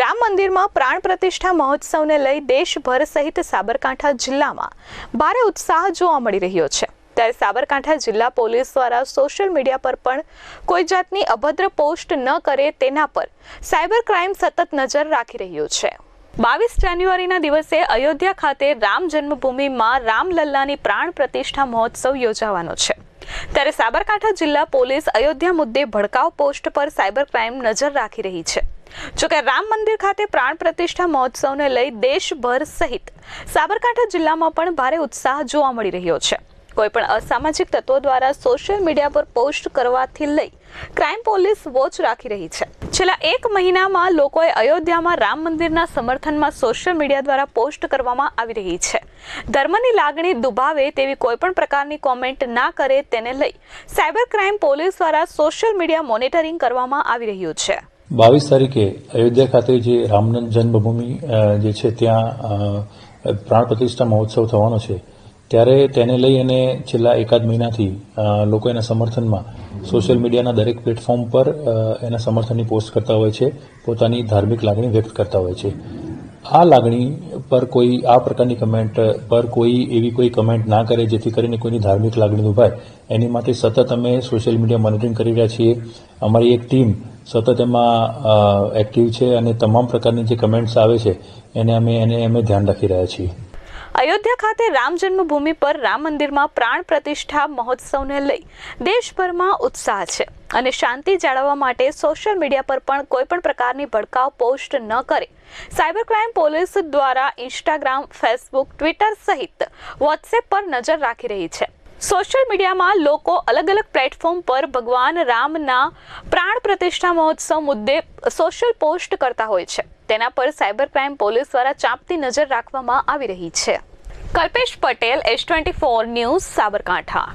રામ મંદિરમાં પ્રાણ પ્રતિષ્ઠા મહોત્સવને લઈ દેશભર સહિત સાબરકાંઠા જિલ્લામાં ભારે ઉત્સાહ જોવા મળી રહ્યો છે. ત્યારે સાબરકાંઠા જિલ્લા પોલીસ દ્વારા સોશિયલ મીડિયા પર પણ કોઈ જાતની અભદ્ર પોસ્ટ ન કરે તેના પર સાયબર ક્રાઇમ સતત નજર રાખી રહ્યું છે. બાવીસ જાન્યુઆરીના દિવસે અયોધ્યા ખાતે રામ જન્મભૂમિમાં રામલલ્લાની પ્રાણ પ્રતિષ્ઠા મહોત્સવ યોજાવાનો છે. ત્યારે સાબરકાંઠા જિલ્લા પોલીસ અયોધ્યા મુદ્દે ભડકાવ પોસ્ટ પર સાયબર ક્રાઇમ નજર રાખી રહી છે. જોકે રામ મંદિર ખાતે પ્રાણ પ્રતિષ્ઠા મહોત્સવને લઈ દેશભર સહિત સાબરકાંઠા જિલ્લામાં પણ ભારે ઉત્સાહ જોવા મળી રહ્યો છે. કોઈ પણ અસામાજિક તત્વો દ્વારા સોશિયલ મીડિયા પર પોસ્ટ કરવાથી લઈ ક્રાઇમ પોલીસ વોચ રાખી રહી છે. છેલ્લા એક મહિનામાં લોકોએ અયોધ્યામાં રામ મંદિરના સમર્થનમાં સોશિયલ મીડિયા દ્વારા પોસ્ટ કરવામાં આવી રહી છે. ધર્મની લાગણી દુભાવે તેવી કોઈ પણ પ્રકારની કોમેન્ટ ના કરે તેને લઈ સાયબર ક્રાઇમ પોલીસ દ્વારા સોશિયલ મીડિયા મોનિટરિંગ કરવામાં આવી રહ્યું છે. બાવીસ તારીખે અયોધ્યા ખાતે જે રામ જન્મભૂમિ જે છે ત્યાં પ્રાણ પ્રતિષ્ઠા મહોત્સવ થવાનો છે, ત્યારે તેને લઈ અને છેલ્લા એકાદ મહિનાથી લોકો એના સમર્થનમાં સોશિયલ મીડિયાના દરેક પ્લેટફોર્મ પર એના સમર્થનની પોસ્ટ કરતા હોય છે, પોતાની ધાર્મિક લાગણી વ્યક્ત કરતા હોય છે. આ લાગણી પર કોઈ, આ પ્રકારની કમેન્ટ પર કોઈ એવી કોઈ કમેન્ટ ના કરે જેથી કરીને કોઈની ધાર્મિક લાગણી દુભાય એની માટે સતત અમે સોશિયલ મીડિયા મોનિટરિંગ કરી રહ્યા છીએ. અમારી એક ટીમ સતત એમાં એક્ટિવ છે અને તમામ પ્રકારની જે કમેન્ટ્સ આવે છે, એને અમે એને અમે ધ્યાન રાખી રહ્યા છીએ. અયોધ્યા ખાતે રામ જન્મભૂમિ પર રામ મંદિરમાં પ્રાણ પ્રતિષ્ઠા મહોત્સવને લઈ દેશભરમાં ઉત્સાહ છે અને શાંતિ જાળવવા માટે સોશિયલ મીડિયા પર પણ કોઈ પણ પ્રકારની ભડકાવ પોસ્ટ ન કરે. સાયબર ક્રાઇમ પોલીસ દ્વારા ઇન્સ્ટાગ્રામ ફેસબુક ટ્વિટર સહિત વોટ્સએપ પર નજર રાખી રહી છે. સોશિયલ મીડિયામાં લોકો અલગ અલગ પ્લેટફોર્મ પર ભગવાન રામના પ્રાણ પ્રતિષ્ઠા મહોત્સવ મુદ્દે સોશિયલ પોસ્ટ કરતા હોય છે. તેના પર સાયબર ક્રાઇમ પોલીસ દ્વારા ચાંપતી નજર રાખવામાં આવી રહી છે. Kalpesh Patel, S twenty four news, Sabarkantha.